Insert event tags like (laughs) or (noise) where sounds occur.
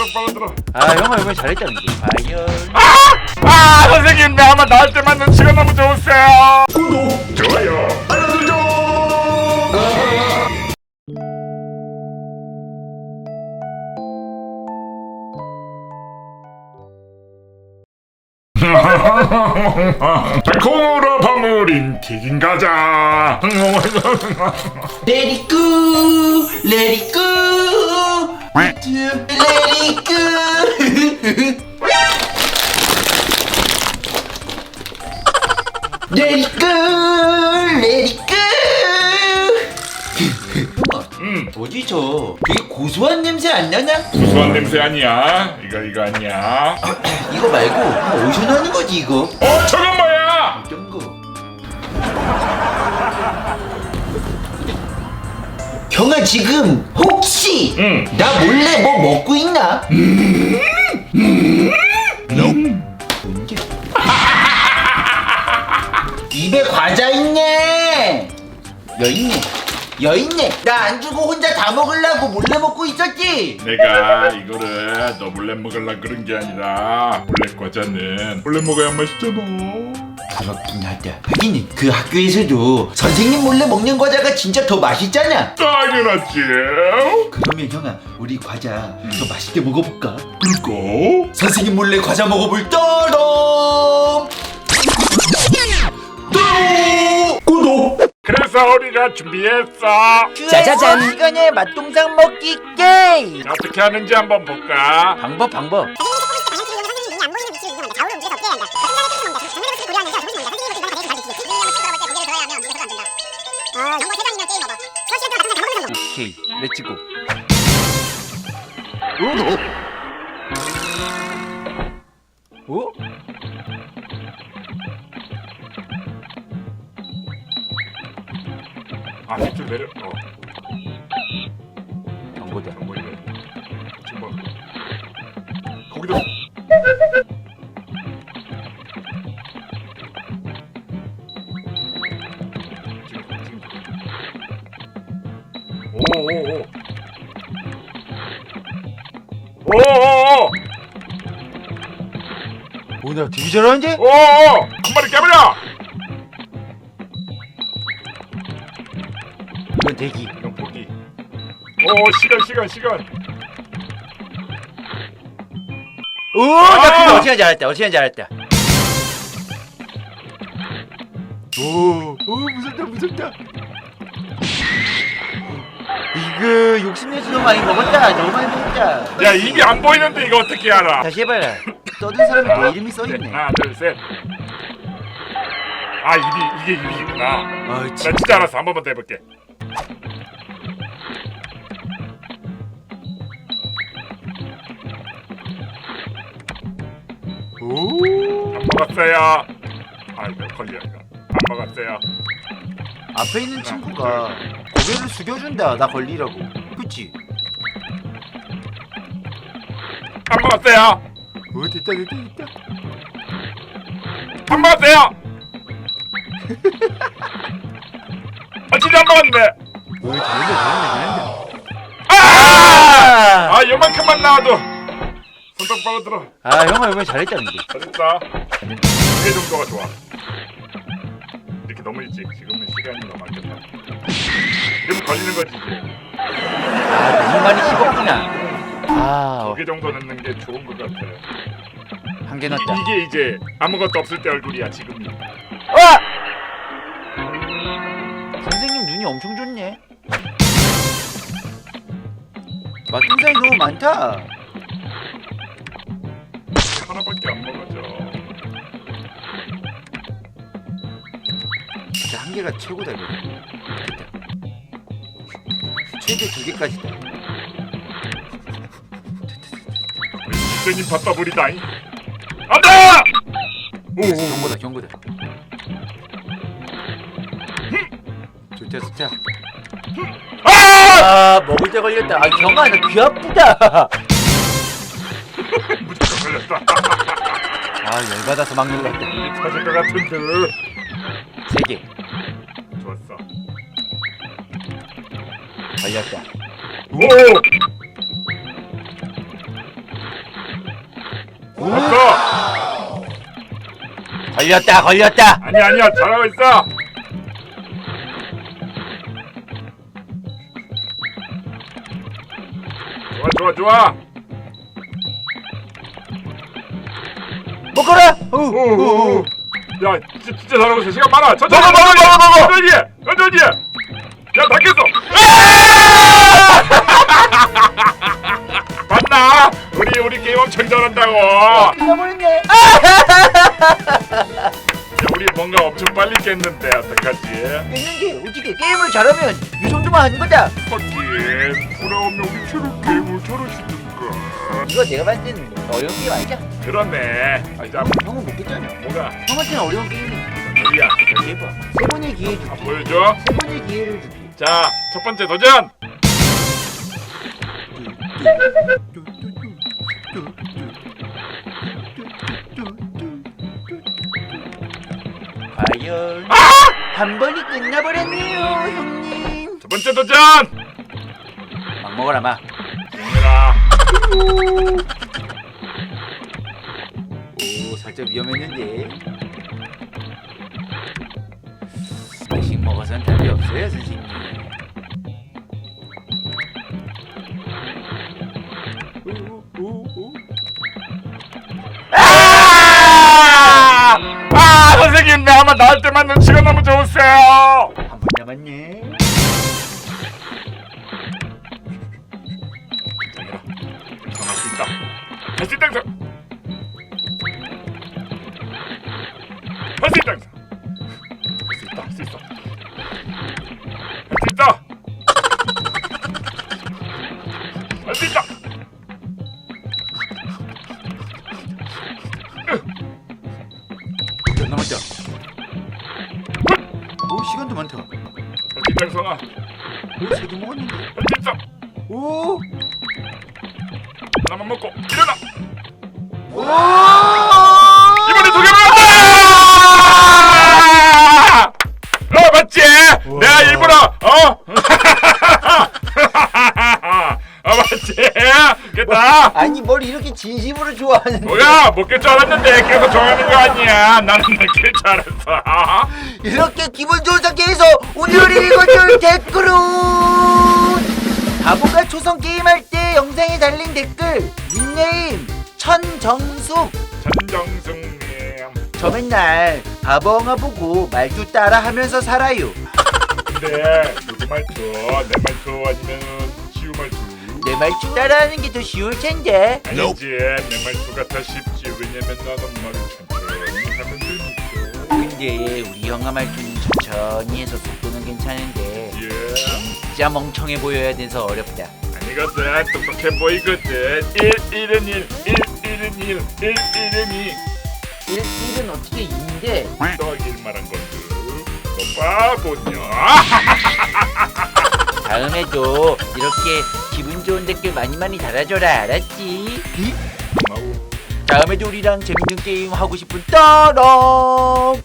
똑바로 들어. 아 형아 이번에 잘했잖아 이게 과연 아 선생님 나 아마 나올 때만 눈치가 너무 좋으세요. 구독 좋아요 알려주죠. 달콤으로 버무린 튀긴 과자. It go, go. 음. 뭐지 저? 되게 고소한 냄새 안 나나? 구수한 냄새 아니야. 이거 이거 아니야. (clears throat) 이거 말고 어디서 나는 거지 이거? 어 저건 뭐야? 어떤 거? 형아 지금 혹시 응. 나 몰래 뭐 먹고 있나? 뭔데? 입에 과자 있네. 여 있네. 여 있네. 나 안 주고 혼자 다 먹으려고 몰래 먹고 있었지. 내가 이거를 너 몰래 먹으려 그런 게 아니라 몰래 과자는 몰래 먹어야 맛있잖아. 그렇긴 하다. 하긴 그 학교에서도 선생님 몰래 먹는 과자가 진짜 더 맛있잖아. 당연하지. 그러면 형아 우리 과자 더 맛있게 먹어볼까? 그거? 선생님 몰래 과자 먹어볼 따람 구독. 그래서 우리가 준비했어. 짜자잔. 시간에 맛동상 먹기 게임 자, 어떻게 하는지 한번 볼까? 방법 방법 오케이 렛츠고 오? 오? 아, 밑으로 내려. 어, 뭐 이래. 지금 뭐. 거기다. 지금, 지금. 오, 오, 오. 오, 오, 오. 오 나 되게 잘하는데? 오, 오. 한 마리 깨버려. 대기 이건 포기. 오, 시간, 시간, 시간. 오나 아! 근데 어시간 잘했다 어시간 잘했다 오, 오 무섭다 무섭다 이거 욕심내서 너무 많이 먹었다 너무 많이 먹었다 야, 입이 안 보이는데 이거 어떻게 알아? 다시 해봐라 떠든 사람이 내 이름이 써있네 하나, 둘, 셋. 아, 입이 이게 입이구나. 아나 진짜 알았어. 한 번만 더 해볼게. 오안 먹었어요. 아, 이거 걸려 이거. 안 먹었어요. 앞에 있는 친구가 고개를 숙여준다 나 걸리라고 그치? 안 먹었어요. 오 됐다 됐다 됐다 안 먹었어요. (laughs) 아, 진짜 안 먹었는데. 오 잘한다 잘한다 아! 아, 요만큼만 나와도 손 똑바로 들어. 아 형아 이번에 이게 잘했다. 두개 정도가 좋아. 이렇게 너무 일찍. 지금은 시간이 너무 안 됐다. 이러면 걸리는 거지 이제. 아 너무 많이 씹었구나 아한 개두개 정도 넣는 게 좋은 것 같아. 넣었다 이게 이제 아무것도 없을 때 얼굴이야 지금이. 아! 눈이 엄청 좋네 맛동산이 너무 많다 하나밖에 안 먹어져. 진짜 한 개가 최고다 이거 최대 두 개까지다 진님 밥바불이다잉. 안돼! 오, 경고다 경고다 좋다 좋다 아! 아 먹을 때 걸렸다 아 경아 나귀 아프다 무조건 걸렸다. 아 열받아서 막 눌렀다 터질 것 같은데. 세개 좋았어. 걸렸다 오! 왔어 걸렸다 걸렸다 아니야 아니야 잘하고 있어 좋아 좋아. 좋아 먹어라 오오오 야 진짜, 진짜 잘하고 있어. 시간 많아. 천천히 먹어, 먹어, 먹어, 먹어. 천천히 해. 천천히 해야 닦겠어. (laughs) 맞나? 우리 우리 게임 엄청 잘한다고. 우리 뭔가 엄청 빨리 깼는데 어떡하지? 했는데 어떻게 게임을 잘하면 이 정도만 하는 거다. 하긴 돌아오면 우리처럼 게임을 잘하시던가? 이거 내가 봤을 때는 어려운 게임 아니야 그렇네. 아, 자 형은 못겠잖아. 뭐가? 형한테는 어려운 게임이 우리야? 해봐. 세 번의 기회 안 줄게. 보여줘? 세 번의 기회를 줄게. 자첫 번째 도전 과연 한 번이 끝나버렸네요 형님. 두 번째 도전! 막 먹어라 막 얘들아 오 살짝 위험했는데. 대신 먹어선 답이 없어요 선생님 만 눈치가 너무 좋으세요. 한 번 남았네 할수 있다. 할수 있다 하나만 먹고 일어나. 오! 이번에 두 개 먹었다 어 맞지? 내가 일부러 어? (laughs) 어, 맞지? 됐다. 아니 뭘 이렇게 진심으로 좋아하는데. 뭐야 먹길 줄 알았는데 계속 좋아하는 거 아니야. 나는 먹길 줄 알았어. 이렇게 기분 좋은 상태에서 오늘 읽어줄 댓글은 바보가 초성 게임할 때 영상에 달린 댓글 닉네임 천정숙. 전정승님. 저 맨날 바보엉아 보고 말투 따라 하면서 살아요. 근데 누구 말투 내 말투 아니면 지우 말투. 내 말투 따라하는 게 더 쉬울 텐데. 아니지 내 말투가 더 쉽지. 왜냐면 나는 말을 천천히 하면 되니까. 근데 우리 형아 말투는 천천히 해서 속도는 괜찮은데 예. 진짜 멍청해 보여야 돼서 어렵다. 아니거든. 똑똑해 보이거든. 1 1은 1 1 1은 1 1 1은 2 1, 1은 어떻게 2인데 더하기 1 말한 건데 너 바보냐? (laughs) 다음에도 이렇게 기분 좋은 댓글 많이 많이 달아줘라. 알았지? 고마워. 다음에도 우리랑 재밌는 게임 하고 싶은 따랑